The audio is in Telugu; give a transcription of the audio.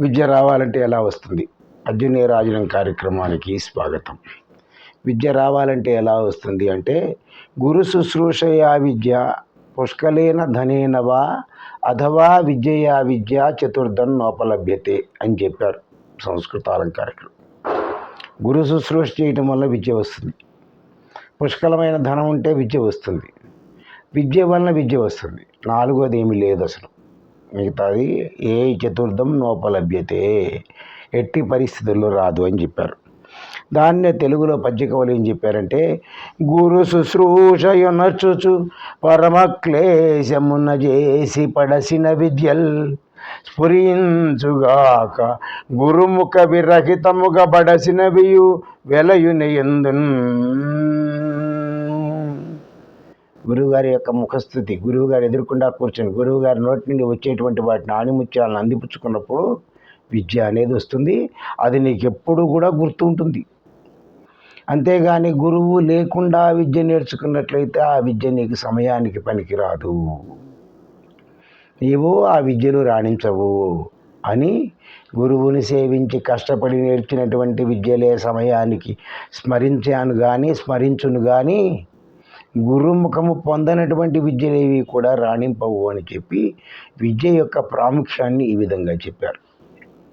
విద్య రావాలంటే ఎలా వస్తుంది? అర్జునే రాజనం కార్యక్రమానికి స్వాగతం. విద్య రావాలంటే ఎలా వస్తుంది అంటే గురు శుశ్రూషయా విద్య పుష్కలేన ధనేనవా అథవా విద్యయా విద్య చతుర్థం నోపలభ్యతే అని చెప్పారు సంస్కృత అలంకారికులు. గురు శుశ్రూష చేయటం వల్ల విద్య వస్తుంది. పుష్కలమైన ధనం ఉంటే విద్య వస్తుంది. విద్య వలన విద్య వస్తుంది. నాలుగోది ఏమీ లేదు అసలు. మిగతాది ఏ చతుర్థం నోపలభ్యతే. ఎట్టి పరిస్థితుల్లో రాదు అని చెప్పారు. దాన్నే తెలుగులో పద్యకవులు ఏం చెప్పారంటే గురు శుశ్రూషయునర్చుచు పరమ క్లేశమున చేసి పడసిన విద్యల్ స్ఫురించుగాక గురుముఖ విరహితముగా బడసినవియు వెలయుని ఎందున్ గురువుగారి యొక్క ముఖస్థుతి గురువుగారు ఎదుర్కొండా కూర్చొని గురువుగారి నోటి నుండి వచ్చేటువంటి వాటిని ఆణిముత్యాలను అందిపుచ్చుకున్నప్పుడు విద్య అనేది వస్తుంది. అది నీకు ఎప్పుడు కూడా గుర్తుంటుంది. అంతేగాని గురువు లేకుండా విద్య నేర్చుకున్నట్లయితే ఆ విద్య నీకు సమయానికి పనికిరాదు. నీవు ఆ విద్యను రాణించవు అని గురువుని సేవించి కష్టపడి నేర్చినటువంటి విద్యలే సమయానికి స్మరించాను కానీ స్మరించును కానీ గురుముఖము పొందనటువంటి విద్యలేవి కూడా రాణింపవు అని చెప్పి విద్య యొక్క ప్రాముఖ్యాన్ని ఈ విధంగా చెప్పారు.